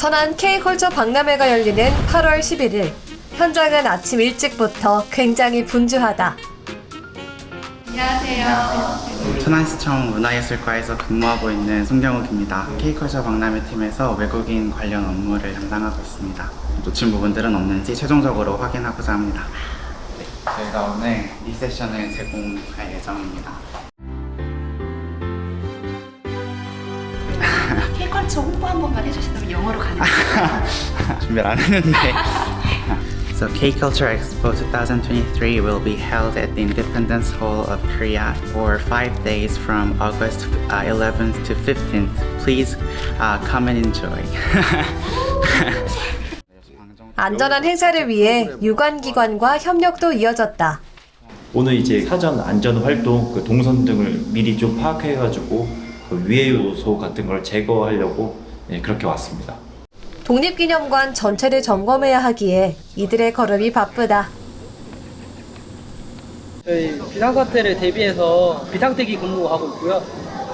천안 K컬처 박람회가 열리는 8월 11일. 현장은 아침 일찍부터 굉장히 분주하다. 천안시청 문화예술과에서 근무하고 있는 송경욱입니다. K컬처 박람회 팀에서 외국인 관련 업무를 담당하고 있습니다. 놓친 부분들은 없는지 최종적으로 확인하고자 합니다. 네, 저희가 오늘 이 세션을 제공할 예정입니다. K컬처 홍보 한 번만 해주신다면 영어로 가능해요? 준비를 안 했는데. So K-Culture Expo 2023 will be held at the Independence Hall of Korea for five days from August uh, 11th to 15th. Please uh, come and enjoy. 안전한 행사를 위해 유관기관과 협력도 이어졌다. 오늘 이제 사전 안전 활동, 그 동선 등을 미리 좀 파악해가지고 그 위해 요소 같은 걸 제거하려고 네, 그렇게 왔습니다. 독립기념관 전체를 점검해야 하기에 이들의 걸음이 바쁘다. 저희 비상사태를 대비해서 비상대기 근무하고 있고요.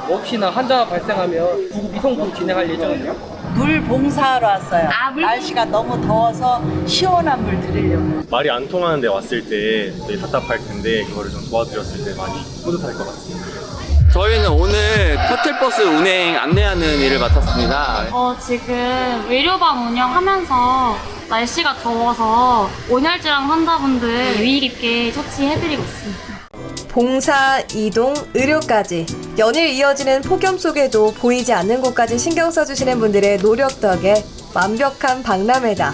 뭐 혹시나 환자 발생하면 구급 이송도 진행할 예정이에요. 물 봉사하러 왔어요. 날씨가 너무 더워서 시원한 물 드리려고. 말이 안 통하는데 왔을 때 되게 답답할 텐데 그거를 좀 도와드렸을 때 많이 뿌듯할 것 같습니다. 저희는 오늘 셔틀버스 운행 안내하는 일을 맡았습니다. 어, 지금 의료방 운영하면서 날씨가 더워서 온열질환 환자분들 유의 깊게 처치해드리고 있습니다. 봉사, 이동, 의료까지 연일 이어지는 폭염 속에도 보이지 않는 곳까지 신경 써주시는 분들의 노력 덕에 완벽한 박람회다.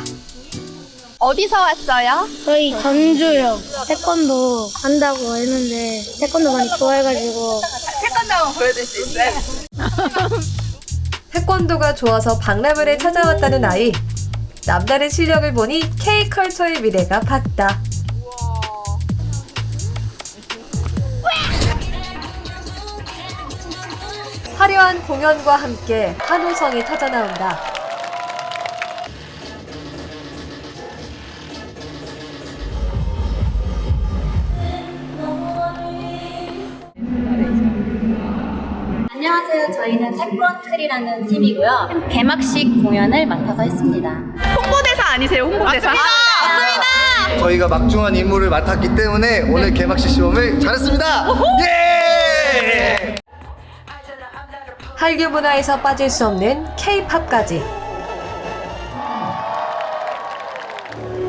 어디서 왔어요? 저희 전주요. 태권도 한다고 했는데 태권도 많이 좋아해가지고 태권도 한번 보여줄 수 있어요? 태권도가 좋아서 박람회를 찾아왔다는 아이. 남다른 실력을 보니 K컬처의 미래가 밝다. 화려한 공연과 함께 한호성이 터져나온다. 안녕하세요. 저희는 태권클이라는 팀이고요. 개막식 공연을 맡아서 했습니다. 홍보대사 아니세요? 홍보대사? 저희가 막중한 임무를 맡았기 때문에 오늘 개막식 시험을 잘했습니다. 예! 한류 문화에서 빠질 수 없는 K-팝까지.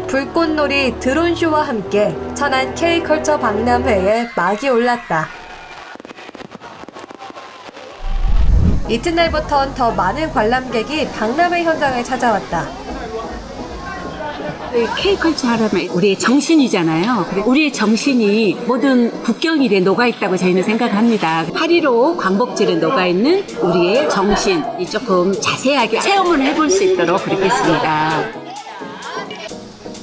불꽃놀이 드론쇼와 함께 천안 K컬처 박람회에 막이 올랐다. 이튿날부턴 더 많은 관람객이 박람회 현장을 찾아왔다. K컬처 하려면 우리의 정신이잖아요. 우리의 정신이 모든 국경일에 녹아 있다고 저희는 생각합니다. 8.15 광복절에 녹아 있는 우리의 정신이 조금 자세하게 체험을 해볼 수 있도록 그렇게 했습니다.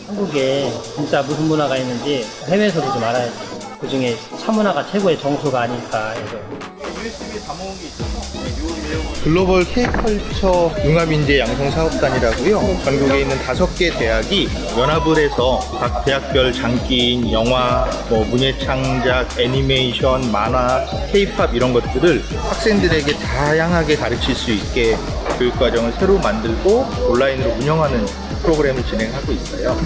한국에 진짜 무슨 문화가 있는지 해외에서도 좀 알아야죠. 그 중에 차 문화가 최고의 정수가 아닐까 해서. 글로벌 K컬처 융합인재 양성 사업단이라고요. 전국에 있는 다섯 개 대학이 연합을 해서 각 대학별 장기인, 영화, 뭐 문예 창작, 애니메이션, 만화, K-팝 이런 것들을 학생들에게 다양하게 가르칠 수 있게 교육과정을 새로 만들고 온라인으로 운영하는 프로그램을 진행하고 있어요.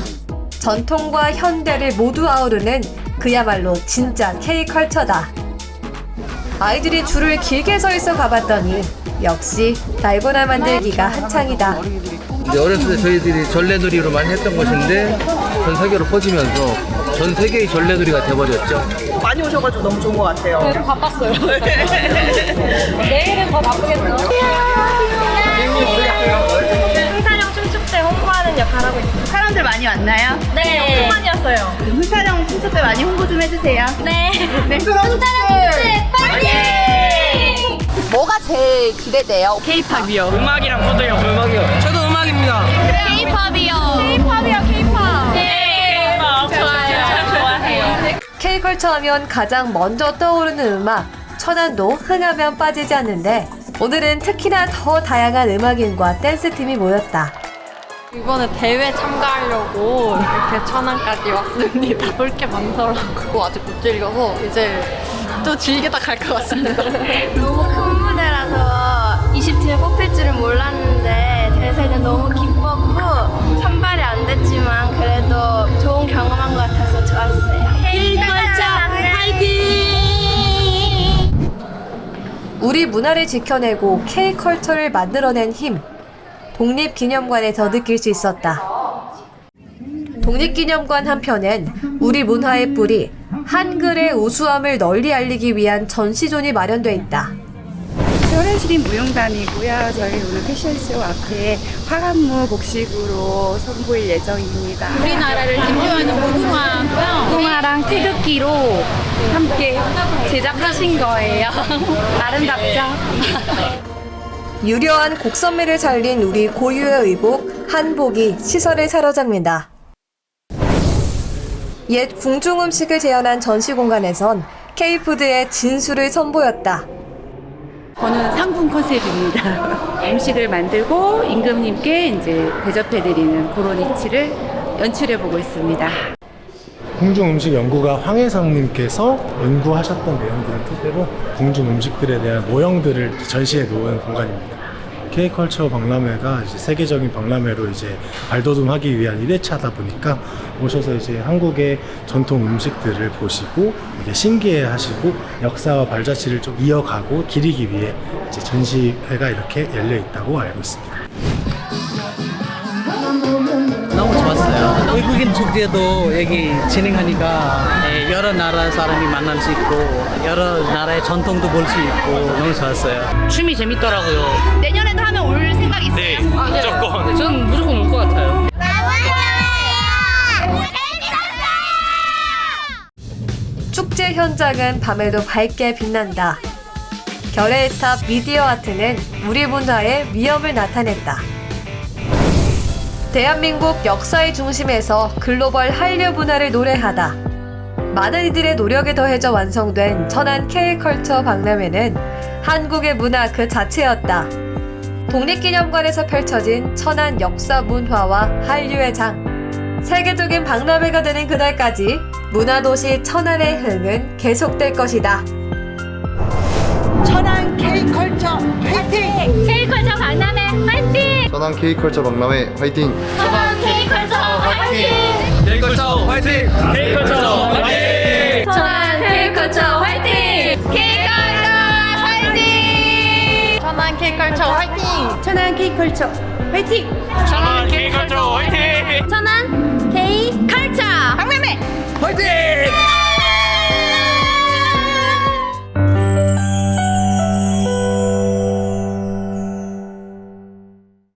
전통과 현대를 모두 아우르는 그야말로 진짜 K컬처다. 아이들이 줄을 길게 서 있어 가봤더니 역시 달고나 만들기가 한창이다. 이제 어렸을 때 저희들이 전래놀이로 많이 했던 것인데 전 세계로 퍼지면서 전 세계의 전래놀이가 돼버렸죠. 많이 오셔가지고 너무 좋은 것 같아요. 바빴어요. 내일은 더 바쁘겠죠? 흥사령 춤출 때 홍보하는 역할 하고 있습니다. 사람들 많이 왔나요? 네. 통만이었어요. 훈사령 때 많이 홍보 좀 해주세요. 네. 네. 흥사령 춤출 파이팅! 뭐가 제일 기대돼요? K-팝이요. 음악이랑 포도요. 음악이요. 저도 음악입니다. K-팝이요. K-팝이요, K-팝. 네. K-팝 좋아요. 좋아해요. K컬처 하면 가장 먼저 떠오르는 음악 천안도 흥하면 빠지지 않는데 오늘은 특히나 더 다양한 음악인과 댄스팀이 모였다. 이번에 대회 참가하려고 이렇게 천안까지 왔습니다. 볼 게 많더라고. 아직 못 즐겨서 이제 또 즐기다 갈 것 같습니다. 너무 큰 무대라서 20팀에 뽑힐 줄은 몰랐는데 대세는 너무 기뻤고 선발이 안 됐지만 그래도 좋은 경험한 것 같아서 좋았어요. 헤이걸자 파이팅! 우리 문화를 지켜내고 K컬처를 만들어낸 힘. 독립기념관에서 느낄 수 있었다. 독립기념관 한편엔 우리 문화의 뿌리, 한글의 우수함을 널리 알리기 위한 전시존이 마련돼 있다. 현실인 무용단이고요. 저희 오늘 패션쇼 앞에 화관무 곡식으로 선보일 예정입니다. 우리나라를 대표하는 무궁화고요. 무궁화랑 태극기로 함께 제작하신 거예요. 아름답죠? 유려한 곡선미를 살린 우리 고유의 의복, 한복이 시설을 사로잡는다. 옛 궁중 음식을 재현한 전시 공간에선 K푸드의 진수를 선보였다. 저는 상품 컨셉입니다. 음식을 만들고 임금님께 이제 대접해드리는 그런 이치를 연출해보고 있습니다. 궁중 음식 연구가 황혜성님께서 연구하셨던 내용들을 토대로 궁중 음식들에 대한 모형들을 전시해 놓은 공간입니다. K컬처 박람회가 이제 세계적인 박람회로 이제 발돋움하기 위한 1회차다 보니까 오셔서 이제 한국의 전통 음식들을 보시고 이게 신기해 하시고 역사와 발자취를 좀 이어가고 기리기 위해 이제 전시회가 이렇게 열려 있다고 알고 있습니다. 외국인 축제도 여기 진행하니까 예, 여러 나라 사람이 만날 수 있고 여러 나라의 전통도 볼 수 있고 너무 좋았어요. 춤이 재밌더라고요. 내년에도 하면 올 생각 있어요? 네, 무조건. 저는 무조건 올 것 같아요. 축제 현장은 밤에도 밝게 빛난다. 결의 탑 미디어 아트는 우리 문화의 위엄을 나타냈다. 대한민국 역사의 중심에서 글로벌 한류 문화를 노래하다. 많은 이들의 노력에 더해져 완성된 천안 K컬처 박람회는 한국의 문화 그 자체였다. 독립기념관에서 펼쳐진 천안 역사 문화와 한류의 장. 세계적인 박람회가 되는 그날까지 문화도시 천안의 흥은 계속될 것이다. 천안 K컬처 화이팅! K컬처 박람회 화이팅! 천안 K컬처 박람회 화이팅! 천안 K컬처 화이팅! K컬처 화이팅! K컬처 화이팅! 천안 K컬처 화이팅! K컬처 화이팅! 천안 K컬처 화이팅! 천안 K컬처 화이팅! 천안 K컬처 화이팅! 천안 K컬처 박람회 화이팅!